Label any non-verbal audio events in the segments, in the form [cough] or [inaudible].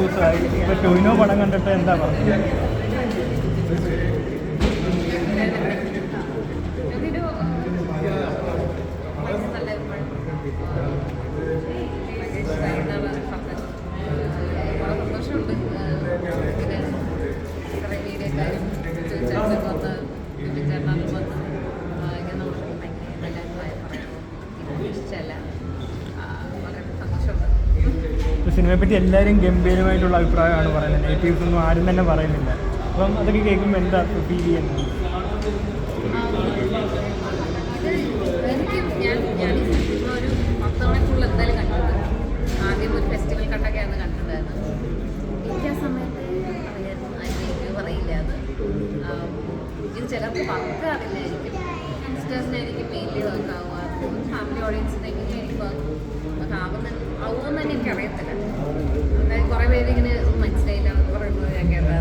ദിവസമായി. ഇപ്പൊ ടൊയിനോ പടം കണ്ടിട്ട് എന്താ പറഞ്ഞത്? ഇപ്പൊ സിനിമയെ പറ്റി എല്ലാവരും ഗംഭീരമായിട്ടുള്ള അഭിപ്രായമാണ് പറയുന്നത്. നെഗറ്റീവ്സ് ഒന്നും ആരും തന്നെ പറയുന്നില്ല. അപ്പം അതൊക്കെ കേൾക്കുമ്പോൾ എന്താ ഫീൽ ചെയ്യുന്നത്? ആദ്യം ഒരു ചിലർക്ക് വർക്ക് അറിയില്ലായിരിക്കും യങ്സ്റ്റേഴ്സിനായിരിക്കും മെയിൻലി വർക്ക് ആവുക. ഫാമിലി ഓഡിയൻസിന് എങ്ങനെയായിരിക്കും ഇപ്പോൾ ആവുന്ന ആവുമെന്ന് തന്നെ എനിക്ക് അറിയത്തില്ല അതായത് കുറേ പേര് ഇങ്ങനെ മനസ്സിലായില്ല എന്ന് പറയുന്നത് ഞാൻ കേട്ടത്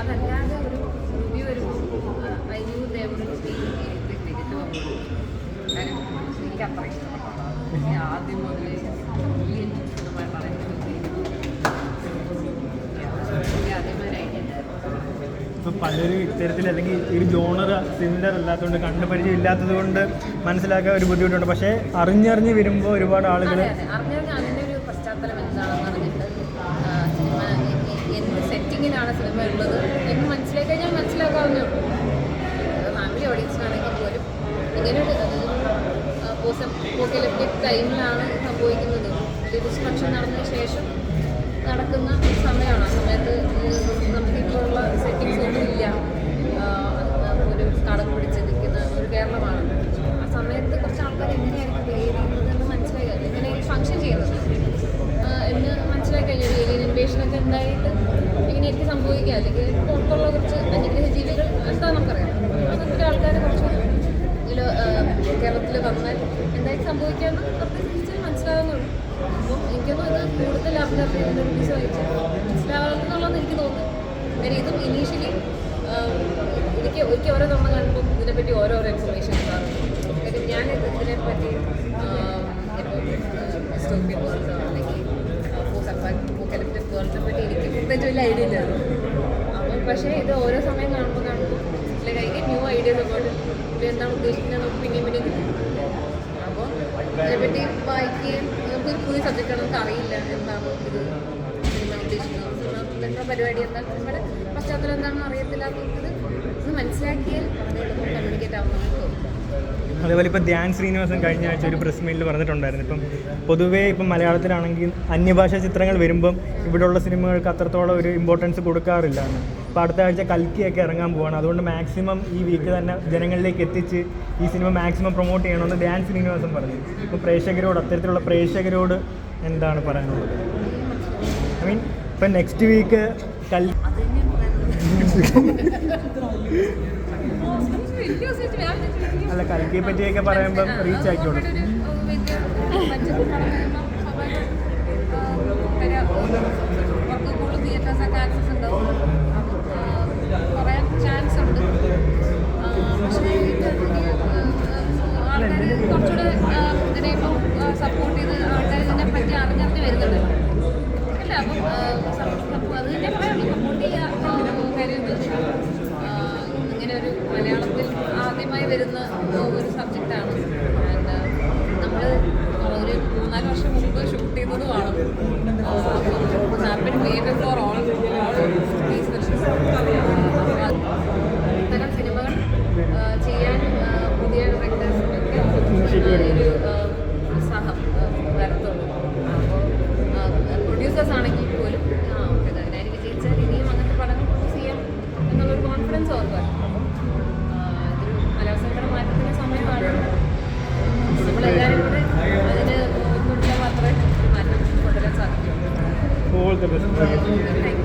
അതല്ലാതെ ഒരു റിവ്യൂ വരുമ്പോൾ ഐ ന്യൂ എനിക്ക് അത്ര ഇഷ്ടപ്പെട്ടു. ആദ്യം മുതലേ പറയുന്നത് ആദ്യമേ ഒരു ഐഡിയ ഉണ്ടായിരുന്നു ഇപ്പൊ പലരും ഇത്തരത്തിൽ അല്ലെങ്കിൽ ഒരു ജോണർ സിമിലർ അല്ലാത്തതുകൊണ്ട് കണ്ടു പരിചയം ഇല്ലാത്തത് കൊണ്ട് മനസ്സിലാക്കാൻ ഒരു ബുദ്ധിമുട്ടുണ്ട്. പക്ഷേ അറിഞ്ഞറിഞ്ഞ് വരുമ്പോൾ ഒരുപാട് ആളുകൾ സെറ്റിങ്ങിലാണ് സിനിമ ഉള്ളത് എന്ന് മനസ്സിലാക്കി കഴിഞ്ഞാൽ മനസ്സിലാക്കാവുന്നേ ഉള്ളൂ. ഫാമിലി ഓഡിയൻസിനാണെങ്കിൽ പോലും ഇങ്ങനെ ഒരു പോക്കലിപ്റ്റിക് ടൈമിലാണ് സംഭവിക്കുന്നത്. ഡിസ്ട്രക്ഷൻ നടന്ന ശേഷം നടക്കുന്ന സമയമാണ്. ആ സമയത്ത് നമുക്കിപ്പോൾ ഉള്ള സെറ്റിങ്സ് എനിക്ക് ഓരോ തവണ കാണുമ്പോൾ ഇതിനെപ്പറ്റി ഓരോരോ ഇൻഫർമേഷൻ കാര്യം ഞാൻ ഇത് ഇതിനെപ്പറ്റി ഇപ്പോൾ ഡിസ്റ്റോപ്പിയൻ വേൾഡോ അല്ലെങ്കിൽ പോക്കലിപ്റ്റിക് വേൾഡിനെ പറ്റി എനിക്ക് പ്രത്യേകിച്ച് വലിയ ഐഡിയ ഇല്ലായിരുന്നു അപ്പം പക്ഷേ ഇത് ഓരോ സമയം കാണുമ്പോൾ കാണുമ്പോൾ ഇതിലെ കൈക്ക് ന്യൂ ഐഡിയാസ് അബൌട്ട് എന്താണ് ഉദ്ദേശിക്കുന്നത് നമുക്ക് പിന്നെയും പിന്നെയും കിട്ടും. അപ്പോൾ ഇതിനെപ്പറ്റി വായിക്കുകയും നമുക്ക് പുതിയ സബ്ജക്റ്റാണ് നമുക്ക് അറിയില്ല എന്താണ് ഇത് സിനിമ ഉദ്ദേശിക്കുന്നത്. സിനിമ പരിപാടി എന്താണ്? നമ്മുടെ പശ്ചാത്തലം എന്താണെന്ന് അറിയത്തില്ലാത്തത് അതേപോലെ ഇപ്പോൾ ധ്യാൻ ശ്രീനിവാസൻ കഴിഞ്ഞ ആഴ്ച ഒരു പ്രസ് മീറ്റിൽ പറഞ്ഞിട്ടുണ്ടായിരുന്നു. ഇപ്പം പൊതുവേ ഇപ്പം മലയാളത്തിലാണെങ്കിൽ അന്യഭാഷാ ചിത്രങ്ങൾ വരുമ്പം ഇവിടെയുള്ള സിനിമകൾക്ക് അത്രത്തോളം ഒരു ഇമ്പോർട്ടൻസ് കൊടുക്കാറില്ല അപ്പോൾ അടുത്ത ആഴ്ച കൽക്കിയൊക്കെ ഇറങ്ങാൻ പോവാണ്. അതുകൊണ്ട് മാക്സിമം ഈ വീക്ക് തന്നെ ജനങ്ങളിലേക്ക് എത്തിച്ച് ഈ സിനിമ മാക്സിമം പ്രൊമോട്ട് ചെയ്യണമെന്ന് ധ്യാൻ ശ്രീനിവാസൻ പറഞ്ഞു. ഇപ്പോൾ പ്രേക്ഷകരോട് അത്തരത്തിലുള്ള പ്രേക്ഷകരോട് എന്താണ് പറയാനുള്ളത്? ഐ മീൻ ഇപ്പം നെക്സ്റ്റ് വീക്ക് കൽ [laughs] അല്ല കൽക്കിയെ പറ്റിയൊക്കെ പറയുമ്പോൾ റീച്ച് ആയിക്കോളും. തിയേറ്റേഴ്സൊക്കെ ആക്സസ് ഉണ്ടാവും ആദ്യമായി വരുന്ന ഒരു സബ്ജക്റ്റാണ് നമ്മൾ ഒരു മൂന്നാൽ വർഷം മുമ്പ് ഷൂട്ട് ചെയ്തതുമാണ്. ഹാപ്പൻ വേ ബിഫോർ ഓൾ করতে ব্যস্ত থাকি